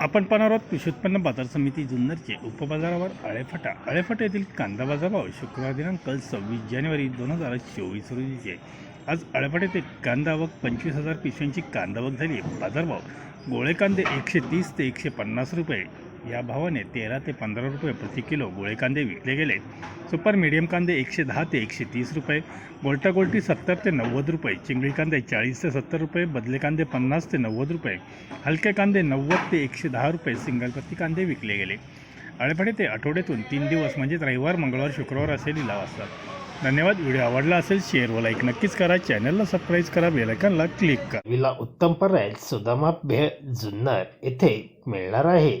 आपण पाहणार आहोत कृषी उत्पन्न बाजार समिती जुन्नरचे उपबाजारावर आळेफाटा. आळेफाटा येथील कांदा बाजार भाव शुक्रवार दिनांक सव्वीस जानेवारी दोन हजार चोवीस रोजीचे. आज आळेफाटा येथे कांदा आवक पंचवीस हजार पिशव्यांची कांदा आवक झाली. बाजारभाव गोळे कांदे एकशे तीस ते एकशे पन्नास रुपये. या भावाने तेरा ते पंधरा रुपये प्रति किलो गोळे कांदे विकले गेले. सुपर मीडियम कांदे एकशे दहा ते एकशे तीस रुपये गोलटा गोल्टी सत्तर ते नव्वद रुपये चिंगळी कांदे चाळीस ते सत्तर रुपये बदले कांदे पन्नास ते नव्वद रुपये हलके कांदे नव्वद ते एकशे दहा रुपये सिंगल प्रति कांदे विकले गेले. आळेपाडे ते आठवड्यातून तीन दिवस म्हणजेच रविवार मंगळवार शुक्रवार असे लिलाव असतात धन्यवाद व्हिडिओ आवडला असेल शेअर व लाईक नक्कीच करा. चॅनलला सबस्क्राईब करा बेलायकनला क्लिक करा. विला उत्तम पर्याय सुदामा भेळ जुन्नर येथे मिळणार आहे.